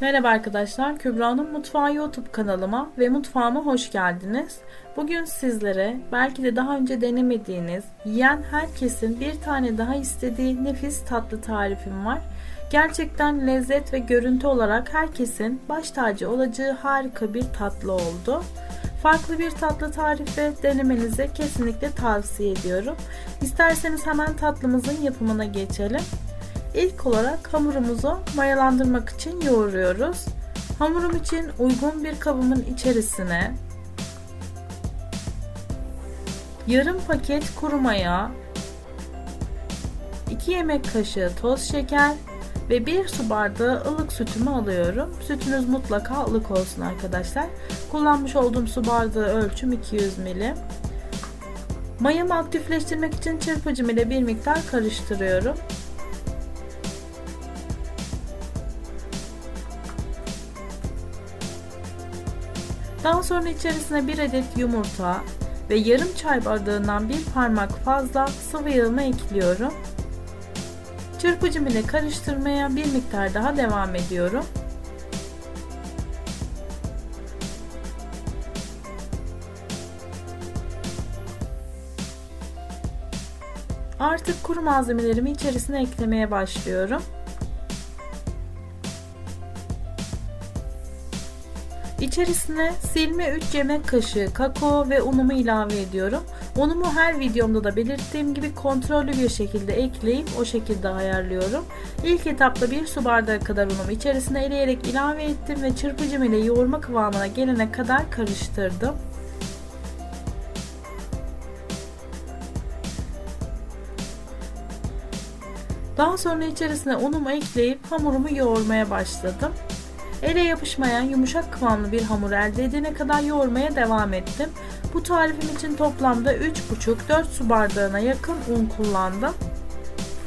Merhaba arkadaşlar, Kübra'nın Mutfağı YouTube kanalıma ve mutfağıma hoş geldiniz. Bugün sizlere belki de daha önce denemediğiniz, yiyen herkesin bir tane daha istediği nefis tatlı tarifim var. Gerçekten lezzet ve görüntü olarak herkesin baş tacı olacağı harika bir tatlı oldu. Farklı bir tatlı tarifi denemenizi kesinlikle tavsiye ediyorum. İsterseniz hemen tatlımızın yapımına geçelim. İlk olarak hamurumuzu mayalandırmak için yoğuruyoruz. Hamurum için uygun bir kabımın içerisine yarım paket kuru maya, 2 yemek kaşığı toz şeker ve 1 su bardağı ılık sütümü alıyorum. Sütünüz mutlaka ılık olsun arkadaşlar. Kullanmış olduğum su bardağı ölçüm 200 ml. Mayamı aktifleştirmek için çırpıcım ile bir miktar karıştırıyorum. Daha sonra içerisine bir adet yumurta ve yarım çay bardağından bir parmak fazla sıvı yağımı ekliyorum. Çırpıcım ile karıştırmaya bir miktar daha devam ediyorum. Artık kuru malzemelerimi içerisine eklemeye başlıyorum. İçerisine silme 3 yemek kaşığı kakao ve unumu ilave ediyorum. Unumu her videomda da belirttiğim gibi kontrollü bir şekilde ekleyip o şekilde ayarlıyorum. İlk etapta bir su bardağı kadar unumu içerisine eleyerek ilave ettim ve çırpıcım ile yoğurma kıvamına gelene kadar karıştırdım. Daha sonra içerisine unumu ekleyip hamurumu yoğurmaya başladım. Ele yapışmayan yumuşak kıvamlı bir hamur elde edene kadar yoğurmaya devam ettim. Bu tarifim için toplamda 3,5-4 su bardağına yakın un kullandım.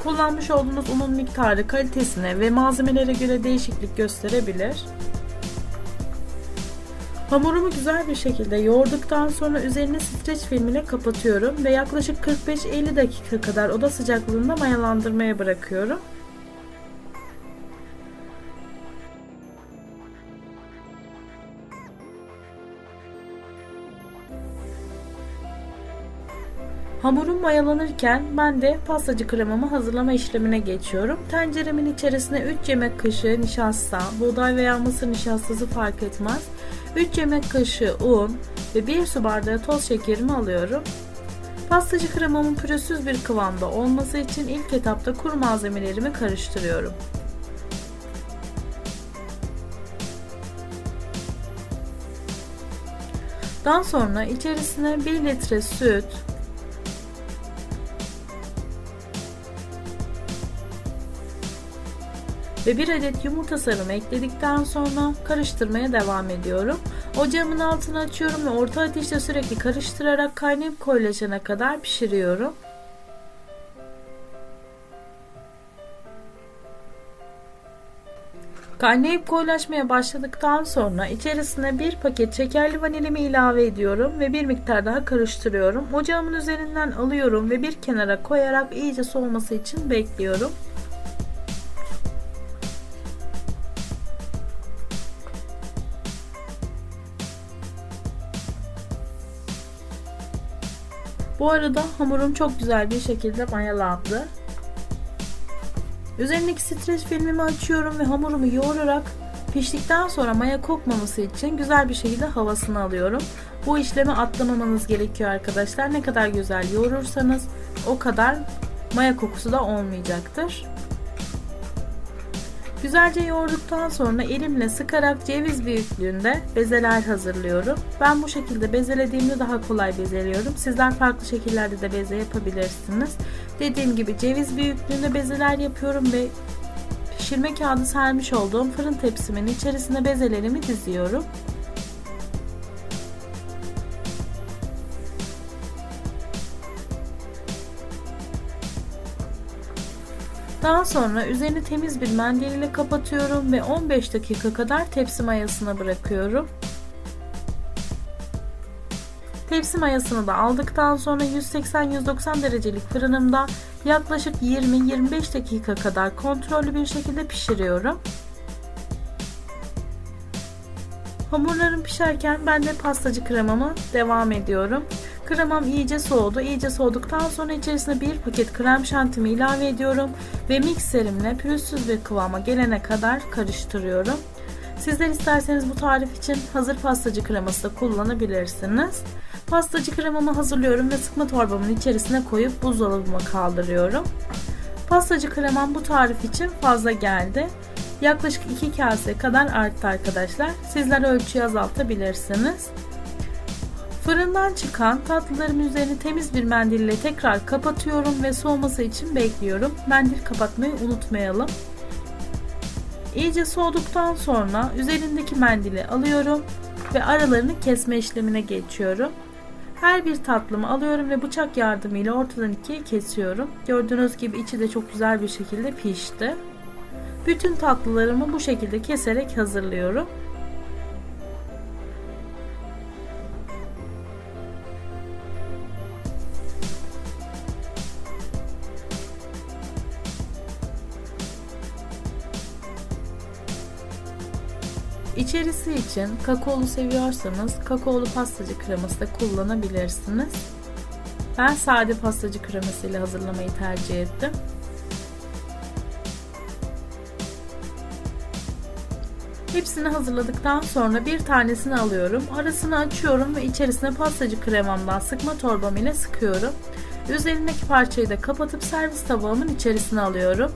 Kullanmış olduğunuz unun miktarı kalitesine ve malzemelere göre değişiklik gösterebilir. Hamurumu güzel bir şekilde yoğurduktan sonra üzerini streç film ile kapatıyorum ve yaklaşık 45-50 dakika kadar oda sıcaklığında mayalandırmaya bırakıyorum. Hamurum mayalanırken ben de pastacı kremamı hazırlama işlemine geçiyorum. Tenceremin içerisine 3 yemek kaşığı nişasta, buğday veya mısır nişastası fark etmez. 3 yemek kaşığı un ve 1 su bardağı toz şekerimi alıyorum. Pastacı kremamın pürüzsüz bir kıvamda olması için ilk etapta kuru malzemelerimi karıştırıyorum. Daha sonra içerisine 1 litre süt, ve bir adet yumurta sarımı ekledikten sonra karıştırmaya devam ediyorum. Ocağımın altını açıyorum ve orta ateşte sürekli karıştırarak kaynayıp koyulaşana kadar pişiriyorum. Kaynayıp koyulaşmaya başladıktan sonra içerisine bir paket şekerli vanilimi ilave ediyorum ve bir miktar daha karıştırıyorum. Ocağımın üzerinden alıyorum ve bir kenara koyarak iyice soğuması için bekliyorum. Bu arada hamurum çok güzel bir şekilde mayalandı. Üzerindeki streç filmimi açıyorum ve hamurumu yoğurarak piştikten sonra maya kokmaması için güzel bir şekilde havasını alıyorum. Bu işlemi atlamamanız gerekiyor arkadaşlar. Ne kadar güzel yoğurursanız o kadar maya kokusu da olmayacaktır. Güzelce yoğurduktan sonra elimle sıkarak ceviz büyüklüğünde bezeler hazırlıyorum. Ben bu şekilde bezelediğimde daha kolay bezeliyorum. Sizler farklı şekillerde de beze yapabilirsiniz. Dediğim gibi ceviz büyüklüğünde bezeler yapıyorum ve pişirme kağıdı sermiş olduğum fırın tepsimin içerisine bezelerimi diziyorum. Daha sonra üzerini temiz bir mendil ile kapatıyorum ve 15 dakika kadar tepsi mayasına bırakıyorum. Tepsi mayasını da aldıktan sonra 180-190 derecelik fırınımda yaklaşık 20-25 dakika kadar kontrollü bir şekilde pişiriyorum. Hamurlarım pişerken ben de pastacı kremamı devam ediyorum. Kremam iyice soğudu. İyice soğuduktan sonra içerisine bir paket krem şantimi ilave ediyorum ve mikserimle pürüzsüz bir kıvama gelene kadar karıştırıyorum. Sizler isterseniz bu tarif için hazır pastacı kreması da kullanabilirsiniz. Pastacı kremamı hazırlıyorum ve sıkma torbamın içerisine koyup buzdolabıma kaldırıyorum. Pastacı kremam bu tarif için fazla geldi. Yaklaşık 2 kase kadar arttı arkadaşlar. Sizler ölçüyü azaltabilirsiniz. Fırından çıkan tatlılarımın üzerini temiz bir mendille tekrar kapatıyorum ve soğuması için bekliyorum. Mendil kapatmayı unutmayalım. İyice soğuduktan sonra üzerindeki mendili alıyorum ve aralarını kesme işlemine geçiyorum. Her bir tatlımı alıyorum ve bıçak yardımıyla ortadan ikiye kesiyorum. Gördüğünüz gibi içi de çok güzel bir şekilde pişti. Bütün tatlılarımı bu şekilde keserek hazırlıyorum. İçerisi için kakaolu seviyorsanız kakaolu pastacı kreması da kullanabilirsiniz. Ben sade pastacı kreması ile hazırlamayı tercih ettim. Hepsini hazırladıktan sonra bir tanesini alıyorum. Arasını açıyorum ve içerisine pastacı kremamdan sıkma torbam ile sıkıyorum. Üzerindeki parçayı da kapatıp servis tabağımın içerisine alıyorum.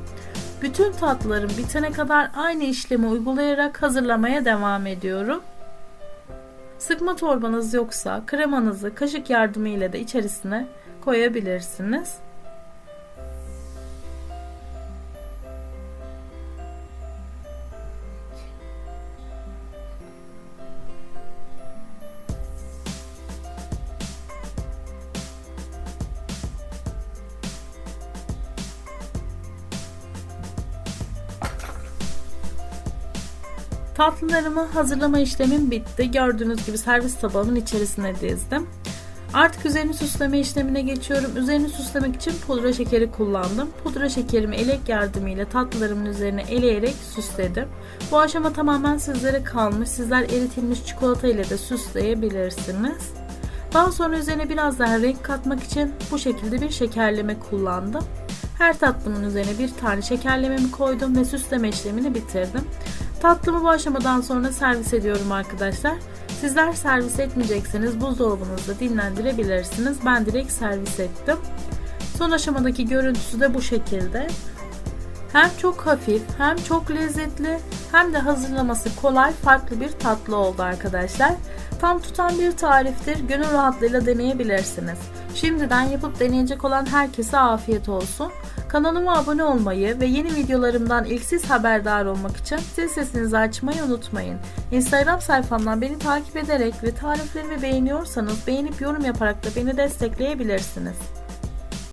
Bütün tatlılarım bitene kadar aynı işlemi uygulayarak hazırlamaya devam ediyorum. Sıkma torbanız yoksa kremanızı kaşık yardımıyla da içerisine koyabilirsiniz. Tatlılarımı hazırlama işlemim bitti. Gördüğünüz gibi servis tabağımın içerisine dizdim. Artık üzerini süsleme işlemine geçiyorum. Üzerini süslemek için pudra şekeri kullandım. Pudra şekerimi elek yardımıyla tatlılarımın üzerine eleyerek süsledim. Bu aşama tamamen sizlere kalmış. Sizler eritilmiş çikolata ile de süsleyebilirsiniz. Daha sonra üzerine biraz daha renk katmak için bu şekilde bir şekerleme kullandım. Her tatlımın üzerine bir tane şekerlememi koydum ve süsleme işlemini bitirdim. Tatlımı bu aşamadan sonra servis ediyorum arkadaşlar. Sizler servis etmeyecekseniz buzdolabınızda dinlendirebilirsiniz. Ben direkt servis ettim. Son aşamadaki görüntüsü de bu şekilde. Hem çok hafif hem çok lezzetli hem de hazırlaması kolay farklı bir tatlı oldu arkadaşlar. Tam tutan bir tariftir. Gönül rahatlığıyla deneyebilirsiniz. Şimdiden yapıp deneyecek olan herkese afiyet olsun. Kanalıma abone olmayı ve yeni videolarımdan ilk siz haberdar olmak için zil sesinizi açmayı unutmayın. Instagram sayfamdan beni takip ederek ve tariflerimi beğeniyorsanız beğenip yorum yaparak da beni destekleyebilirsiniz.